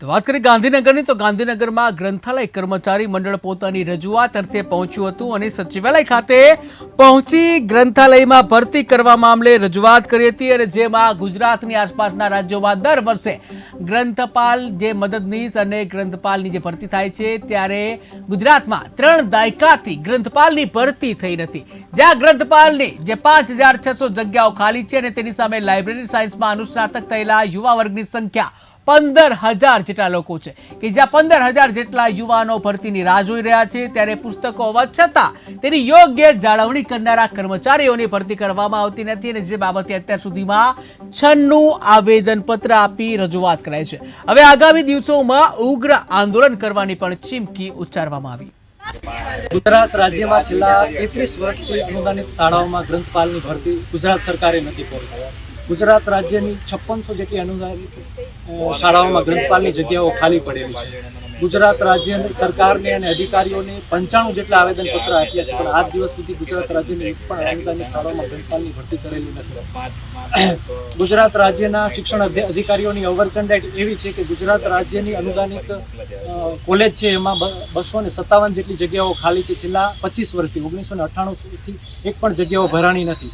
તો વાત કરીએ ગાંધીનગરની, તો ગાંધીનગરમાં ગ્રંથાલય કર્મચારી મંડળ પોતાની રજૂઆત અર્થે પહોંચ્યું હતું અને સચિવાલય ખાતે પહોંચી ગ્રંથાલયમાં ભરતી કરવા મામલે રજૂઆત કરી હતી અને જેમાં ગુજરાતની આસપાસના રાજ્યોમાં દર વર્ષે ગ્રંથપાલ જે મદદનીશ અને ગ્રંથપાલની જે ભરતી થાય છે, ત્યારે ગુજરાતમાં ત્રણ દાયકાથી ગ્રંથપાલની ભરતી થઈ નથી. જ્યાં ગ્રંથપાલની જે પાંચ હજાર છસો જગ્યાઓ ખાલી છે અને તેની સામે લાઇબ્રેરી સાયન્સમાં અનુસ્નાતક થયેલા યુવા વર્ગની સંખ્યા પંદર હજાર જેટલા લોકો છે. કે જ્યાં પંદર હજાર જેટલા યુવાનો ભરતીની રાહ જોઈ રહ્યા છે, ત્યારે પુસ્તકો હોવા છતાં તેની યોગ્ય જાળવણી કરનારા કર્મચારીઓની ભરતી કરવામાં આવતી નથી અને જે બાબતે અત્યાર સુધીમાં છન્નું આવેદનપત્ર આપી રજૂઆત કરાઈ છે. હવે આગામી દિવસોમાં ઉગ્ર આંદોલન કરવાની પણ ચીમકી ઉચ્ચારવામાં આવી. ગુજરાત રાજ્યમાં છેલ્લા એકવીસ વર્ષથી અનુદાનિત શાળાઓમાં ગ્રંથપાલની ભરતી ગુજરાત સરકારે નથી કરી. ગુજરાત રાજ્યની છપ્પનસો જેટલી અનુદાનિત શાળાઓમાં ગ્રંથપાલની જગ્યાઓ ખાલી પડેલી છે. ગુજરાત રાજ્ય સરકારને અને અધિકારીઓને પંચાણું જેટલા આવેદનપત્ર આપ્યા છે, પણ આજ દિવસ સુધી ગુજરાત રાજ્યની એક પણ અનુદાનની શાળાઓમાં ગ્રંથપાલની ભરતી કરેલી નથી. ગુજરાત રાજ્યના શિક્ષણ અધિ- અધિકારીઓની અવરચંડા એવી છે કે ગુજરાત રાજ્યની અનુદાનિત કોલેજ છે, એમાં બસો ને સત્તાવન જેટલી જગ્યાઓ ખાલી છે. છેલ્લા પચીસ વર્ષથી, ઓગણીસો ને અઠ્ઠાણુંથી એક પણ જગ્યાઓ ભરાણી નથી.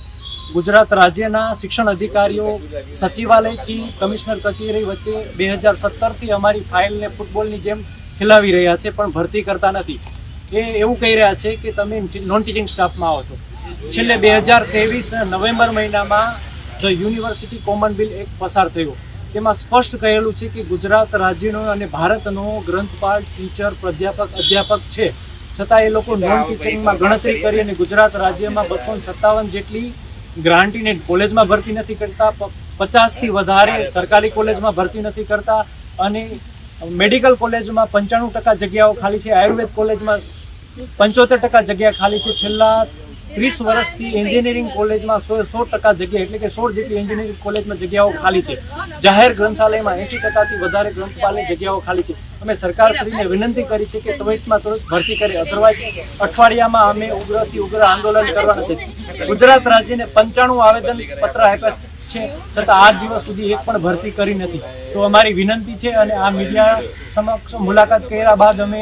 ગુજરાત રાજ્યના શિક્ષણ અધિકારીઓ, સચિવાલયથી કમિશનર કચેરી વચ્ચે બે હજાર સત્તરથી અમારી ફાઇલને ફૂટબોલની જેમ ખેલાવી રહ્યા છે, પણ ભરતી કરતા નથી. એ એવું કહી રહ્યા છે કે તમે નોન ટીચિંગ સ્ટાફમાં આવો છો. છેલ્લે બે હજાર ત્રેવીસ નવેમ્બર મહિનામાં ધ યુનિવર્સિટી કોમન બિલ એક પસાર થયો. તેમાં સ્પષ્ટ કહેલું છે કે ગુજરાત રાજ્યનો અને ભારતનો ગ્રંથપાલ, ટીચર, પ્રાધ્યાપક, અધ્યાપક છે. છતાં એ લોકો નોન ટીચિંગમાં ગણતરી કરી અને ગુજરાત રાજ્યમાં બસો સત્તાવન જેટલી ગ્રાન્ટીને કોલેજમાં ભરતી નથી કરતા પચાસથી વધારે સરકારી કોલેજમાં ભરતી નથી કરતા અને મેડિકલ કોલેજમાં પંચાણું ટકા જગ્યાઓ ખાલી છે, આયુર્વેદ કોલેજમાં પંચોતેર ટકા જગ્યા ખાલી છે. છેલ્લા ત્રીસ વર્ષથી એન્જિનિયરિંગ કોલેજમાં સો સો ટકા જગ્યા, એટલે કે સોળ જેટલી એન્જિનિયરિંગ કોલેજમાં જગ્યાઓ ખાલી છે. જાહેર ગ્રંથાલયમાં એંસી ટકાથી વધારે ગ્રંથપાલની જગ્યાઓ ખાલી છે. અમે સરકારશ્રીને વિનંતી કરી છે કે ત્વરિતમાં ત્વરિત ભરતી કરે. અધરવાઇઝ અઠવાડિયામાં અમે ઉગ્રથી ઉગ્ર આંદોલન કરવાના છે. ગુજરાત રાજ્યને પંચાણું આવેદન પત્ર આપ્યા છે. છતાં આજ દિવસ સુધી એક પણ ભરતી કરી નથી. તો અમારી વિનંતી છે અને આ મીડિયા સમક્ષ મુલાકાત કર્યા બાદ અમે